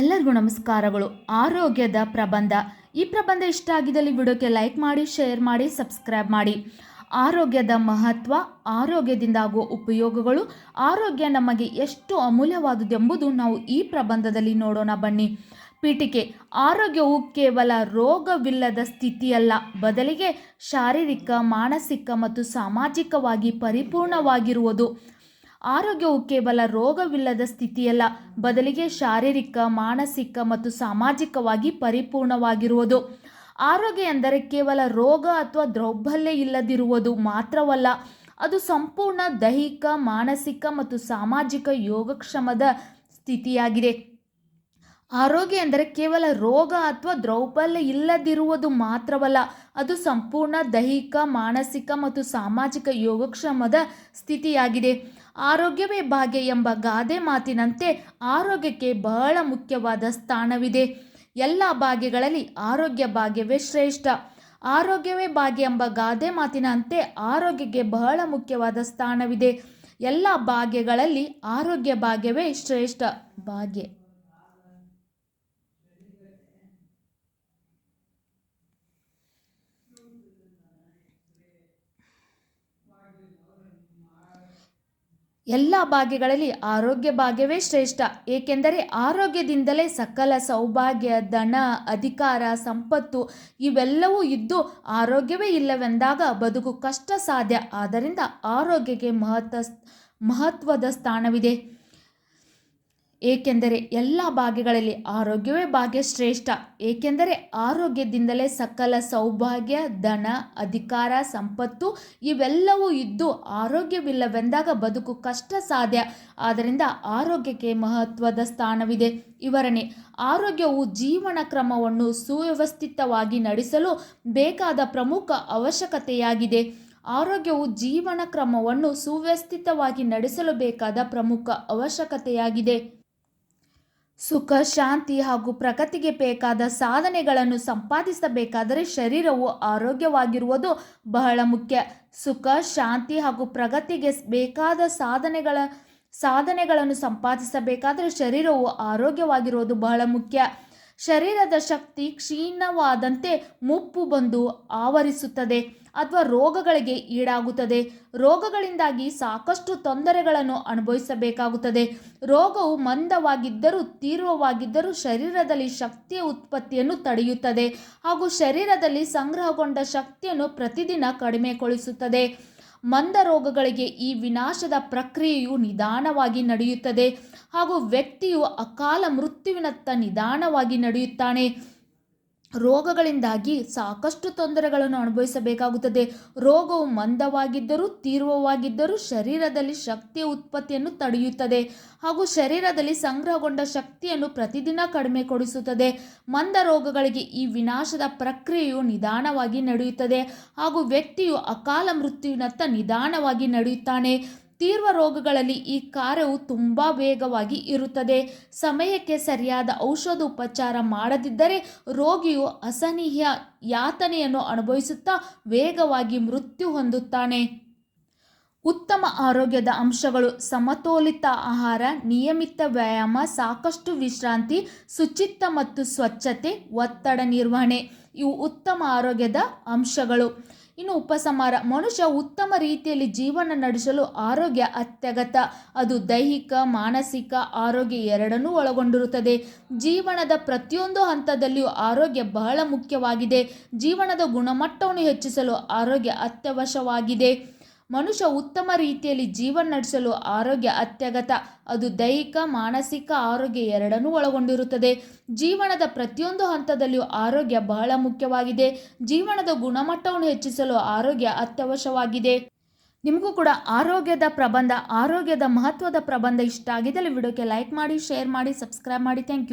ಎಲ್ಲರಿಗೂ ನಮಸ್ಕಾರಗಳು. ಆರೋಗ್ಯದ ಪ್ರಬಂಧ. ಈ ಪ್ರಬಂಧ ಇಷ್ಟ ಆಗಿದ್ದಲ್ಲಿ ವಿಡಿಯೋಕ್ಕೆ ಲೈಕ್ ಮಾಡಿ, ಶೇರ್ ಮಾಡಿ, ಸಬ್ಸ್ಕ್ರೈಬ್ ಮಾಡಿ. ಆರೋಗ್ಯದ ಮಹತ್ವ, ಆರೋಗ್ಯದಿಂದ ಆಗುವ ಉಪಯೋಗಗಳು, ಆರೋಗ್ಯ ನಮಗೆ ಎಷ್ಟು ಅಮೂಲ್ಯವಾದುದೆಂಬುದು ನಾವು ಈ ಪ್ರಬಂಧದಲ್ಲಿ ನೋಡೋಣ ಬನ್ನಿ. ಪೀಠಿಕೆ. ಆರೋಗ್ಯವು ಕೇವಲ ರೋಗವಿಲ್ಲದ ಸ್ಥಿತಿಯಲ್ಲ. ಬದಲಿಗೆ ಶಾರೀರಿಕ, ಮಾನಸಿಕ ಮತ್ತು ಸಾಮಾಜಿಕವಾಗಿ ಪರಿಪೂರ್ಣವಾಗಿರುವುದು. ಆರೋಗ್ಯವು ಕೇವಲ ರೋಗವಿಲ್ಲದ ಸ್ಥಿತಿಯಲ್ಲ, ಬದಲಿಗೆ ಶಾರೀರಿಕ, ಮಾನಸಿಕ ಮತ್ತು ಸಾಮಾಜಿಕವಾಗಿ ಪರಿಪೂರ್ಣವಾಗಿರುವುದು. ಆರೋಗ್ಯ ಎಂದರೆ ಕೇವಲ ರೋಗ ಅಥವಾ ದೌರ್ಬಲ್ಯ ಇಲ್ಲದಿರುವುದು ಮಾತ್ರವಲ್ಲ, ಅದು ಸಂಪೂರ್ಣ ದೈಹಿಕ, ಮಾನಸಿಕ ಮತ್ತು ಸಾಮಾಜಿಕ ಯೋಗಕ್ಷಮದ ಸ್ಥಿತಿಯಾಗಿದೆ. ಆರೋಗ್ಯ ಎಂದರೆ ಕೇವಲ ರೋಗ ಅಥವಾ ದೌರ್ಬಲ್ಯ ಇಲ್ಲದಿರುವುದು ಮಾತ್ರವಲ್ಲ, ಅದು ಸಂಪೂರ್ಣ ದೈಹಿಕ, ಮಾನಸಿಕ ಮತ್ತು ಸಾಮಾಜಿಕ ಯೋಗಕ್ಷಮದ ಸ್ಥಿತಿಯಾಗಿದೆ. ಆರೋಗ್ಯವೇ ಭಾಗ್ಯ ಎಂಬ ಗಾದೆ ಮಾತಿನಂತೆ ಆರೋಗ್ಯಕ್ಕೆ ಬಹಳ ಮುಖ್ಯವಾದ ಸ್ಥಾನವಿದೆ. ಎಲ್ಲ ಭಾಗ್ಯಗಳಲ್ಲಿ ಆರೋಗ್ಯ ಭಾಗ್ಯವೇ ಶ್ರೇಷ್ಠ. ಆರೋಗ್ಯವೇ ಭಾಗ್ಯ ಎಂಬ ಗಾದೆ ಮಾತಿನಂತೆ ಆರೋಗ್ಯಕ್ಕೆ ಬಹಳ ಮುಖ್ಯವಾದ ಸ್ಥಾನವಿದೆ. ಎಲ್ಲ ಭಾಗ್ಯಗಳಲ್ಲಿ ಆರೋಗ್ಯ ಭಾಗ್ಯವೇ ಶ್ರೇಷ್ಠ. ಭಾಗ್ಯ. ಎಲ್ಲ ಭಾಗ್ಯಗಳಲ್ಲಿ ಆರೋಗ್ಯ ಭಾಗ್ಯವೇ ಶ್ರೇಷ್ಠ. ಏಕೆಂದರೆ ಆರೋಗ್ಯದಿಂದಲೇ ಸಕಲ ಸೌಭಾಗ್ಯ, ಧನ, ಅಧಿಕಾರ, ಸಂಪತ್ತು ಇವೆಲ್ಲವೂ ಇದ್ದು ಆರೋಗ್ಯವೇ ಇಲ್ಲವೆಂದಾಗ ಬದುಕು ಕಷ್ಟ ಸಾಧ್ಯ ಆದ್ದರಿಂದ ಆರೋಗ್ಯಕ್ಕೆ ಮಹತ್ವ, ಮಹತ್ವದ ಸ್ಥಾನವಿದೆ. ಏಕೆಂದರೆ ಎಲ್ಲ ಭಾಗ್ಯಗಳಲ್ಲಿ ಆರೋಗ್ಯವೇ ಭಾಗ್ಯ ಶ್ರೇಷ್ಠ. ಏಕೆಂದರೆ ಆರೋಗ್ಯದಿಂದಲೇ ಸಕಲ ಸೌಭಾಗ್ಯ, ಧನ, ಅಧಿಕಾರ, ಸಂಪತ್ತು ಇವೆಲ್ಲವೂ ಇದ್ದು ಆರೋಗ್ಯವಿಲ್ಲವೆಂದಾಗ ಬದುಕು ಕಷ್ಟ ಸಾಧ್ಯ. ಆದ್ದರಿಂದ ಆರೋಗ್ಯಕ್ಕೆ ಮಹತ್ವದ ಸ್ಥಾನವಿದೆ. ವಿವರಣೆ, ಆರೋಗ್ಯವು ಜೀವನ ಕ್ರಮವನ್ನು ಸುವ್ಯವಸ್ಥಿತವಾಗಿ ನಡೆಸಲು ಬೇಕಾದ ಪ್ರಮುಖ ಅವಶ್ಯಕತೆಯಾಗಿದೆ. ಆರೋಗ್ಯವು ಜೀವನ ಕ್ರಮವನ್ನು ಸುವ್ಯವಸ್ಥಿತವಾಗಿ ನಡೆಸಲು ಬೇಕಾದ ಪ್ರಮುಖ ಅವಶ್ಯಕತೆಯಾಗಿದೆ. ಸುಖ, ಶಾಂತಿ ಹಾಗೂ ಪ್ರಗತಿಗೆ ಬೇಕಾದ ಸಾಧನೆಗಳನ್ನು ಸಂಪಾದಿಸಬೇಕಾದರೆ ಶರೀರವು ಆರೋಗ್ಯವಾಗಿರುವುದು ಬಹಳ ಮುಖ್ಯ. ಸುಖ, ಶಾಂತಿ ಹಾಗೂ ಪ್ರಗತಿಗೆ ಬೇಕಾದ ಸಾಧನೆಗಳ, ಸಾಧನೆಗಳನ್ನು ಸಂಪಾದಿಸಬೇಕಾದರೆ ಶರೀರವು ಆರೋಗ್ಯವಾಗಿರುವುದು ಬಹಳ ಮುಖ್ಯ. ಶರೀರದ ಶಕ್ತಿ ಕ್ಷೀಣವಾದಂತೆ ಮುಪ್ಪು ಬಂದು ಆವರಿಸುತ್ತದೆ ಅಥವಾ ರೋಗಗಳಿಗೆ ಈಡಾಗುತ್ತದೆ. ರೋಗಗಳಿಂದಾಗಿ ಸಾಕಷ್ಟು ತೊಂದರೆಗಳನ್ನು ಅನುಭವಿಸಬೇಕಾಗುತ್ತದೆ. ರೋಗವು ಮಂದವಾಗಿದ್ದರೂ ತೀವ್ರವಾಗಿದ್ದರೂ ಶರೀರದಲ್ಲಿ ಶಕ್ತಿಯ ಉತ್ಪತ್ತಿಯನ್ನು ತಡೆಯುತ್ತದೆ ಹಾಗೂ ಶರೀರದಲ್ಲಿ ಸಂಗ್ರಹಗೊಂಡ ಶಕ್ತಿಯನ್ನು ಪ್ರತಿದಿನ ಕಡಿಮೆಗೊಳಿಸುತ್ತದೆ. ಮಂದ ರೋಗಗಳಿಗೆ ಈ ವಿನಾಶದ ಪ್ರಕ್ರಿಯೆಯು ನಿಧಾನವಾಗಿ ನಡೆಯುತ್ತದೆ ಹಾಗೂ ವ್ಯಕ್ತಿಯು ಅಕಾಲ ಮೃತ್ಯುವಿನತ್ತ ನಿಧಾನವಾಗಿ ನಡೆಯುತ್ತಾನೆ. ರೋಗಗಳಿಂದಾಗಿ ಸಾಕಷ್ಟು ತೊಂದರೆಗಳನ್ನು ಅನುಭವಿಸಬೇಕಾಗುತ್ತದೆ. ರೋಗವು ಮಂದವಾಗಿದ್ದರೂ, ತೀವ್ರವಾಗಿದ್ದರೂ ಶರೀರದಲ್ಲಿ ಶಕ್ತಿಯ ಉತ್ಪತ್ತಿಯನ್ನು ತಡೆಯುತ್ತದೆ ಹಾಗೂ ಶರೀರದಲ್ಲಿ ಸಂಗ್ರಹಗೊಂಡ ಶಕ್ತಿಯನ್ನು ಪ್ರತಿದಿನ ಕಡಿಮೆ ಕೊಡಿಸುತ್ತದೆ. ಮಂದ ರೋಗಗಳಿಗೆ ಈ ವಿನಾಶದ ಪ್ರಕ್ರಿಯೆಯು ನಿಧಾನವಾಗಿ ನಡೆಯುತ್ತದೆ ಹಾಗೂ ವ್ಯಕ್ತಿಯು ಅಕಾಲ ಮೃತ್ಯುವಿನತ್ತ ನಿಧಾನವಾಗಿ ನಡೆಯುತ್ತಾನೆ. ತೀವ್ರ ರೋಗಗಳಲ್ಲಿ ಈ ಕಾರ್ಯವು ತುಂಬ ವೇಗವಾಗಿ ಇರುತ್ತದೆ. ಸಮಯಕ್ಕೆ ಸರಿಯಾದ ಔಷಧೋಪಚಾರ ಮಾಡದಿದ್ದರೆ ರೋಗಿಯು ಅಸಹನೀಯ ಯಾತನೆಯನ್ನು ಅನುಭವಿಸುತ್ತಾ ವೇಗವಾಗಿ ಮೃತ್ಯು ಹೊಂದುತ್ತಾನೆ. ಉತ್ತಮ ಆರೋಗ್ಯದ ಅಂಶಗಳು ಸಮತೋಲಿತ ಆಹಾರ, ನಿಯಮಿತ ವ್ಯಾಯಾಮ, ಸಾಕಷ್ಟು ವಿಶ್ರಾಂತಿ, ಶುಚಿತ್ವ ಮತ್ತು ಸ್ವಚ್ಛತೆ, ಒತ್ತಡ ನಿರ್ವಹಣೆ ಇವು ಉತ್ತಮ ಆರೋಗ್ಯದ ಅಂಶಗಳು. ಇನ್ನು ಉಪಸಂಹಾರ. ಮನುಷ್ಯ ಉತ್ತಮ ರೀತಿಯಲ್ಲಿ ಜೀವನ ನಡೆಸಲು ಆರೋಗ್ಯ ಅತ್ಯಗತ್ಯ. ಅದು ದೈಹಿಕ, ಮಾನಸಿಕ ಆರೋಗ್ಯ ಎರಡನ್ನೂ ಒಳಗೊಂಡಿರುತ್ತದೆ. ಜೀವನದ ಪ್ರತಿಯೊಂದು ಹಂತದಲ್ಲಿಯೂ ಆರೋಗ್ಯ ಬಹಳ ಮುಖ್ಯವಾಗಿದೆ. ಜೀವನದ ಗುಣಮಟ್ಟವನ್ನು ಹೆಚ್ಚಿಸಲು ಆರೋಗ್ಯ ಅತ್ಯವಶ್ಯವಾಗಿದೆ. ಮನುಷ್ಯ ಉತ್ತಮ ರೀತಿಯಲ್ಲಿ ಜೀವನ ನಡೆಸಲು ಆರೋಗ್ಯ ಅತ್ಯಗತ. ಅದು ದೈಹಿಕ, ಮಾನಸಿಕ ಆರೋಗ್ಯ ಎರಡನ್ನೂ ಒಳಗೊಂಡಿರುತ್ತದೆ. ಜೀವನದ ಪ್ರತಿಯೊಂದು ಹಂತದಲ್ಲಿಯೂ ಆರೋಗ್ಯ ಬಹಳ ಮುಖ್ಯವಾಗಿದೆ. ಜೀವನದ ಗುಣಮಟ್ಟವನ್ನು ಹೆಚ್ಚಿಸಲು ಆರೋಗ್ಯ ಅತ್ಯವಶ್ಯವಾಗಿದೆ. ನಿಮಗೂ ಕೂಡ ಆರೋಗ್ಯದ ಪ್ರಬಂಧ, ಆರೋಗ್ಯದ ಮಹತ್ವದ ಪ್ರಬಂಧ ಇಷ್ಟ ಆಗಿದ್ದಲ್ಲಿ ವಿಡಿಯೋಕ್ಕೆ ಲೈಕ್ ಮಾಡಿ, ಶೇರ್ ಮಾಡಿ, ಸಬ್ಸ್ಕ್ರೈಬ್ ಮಾಡಿ. Thank you.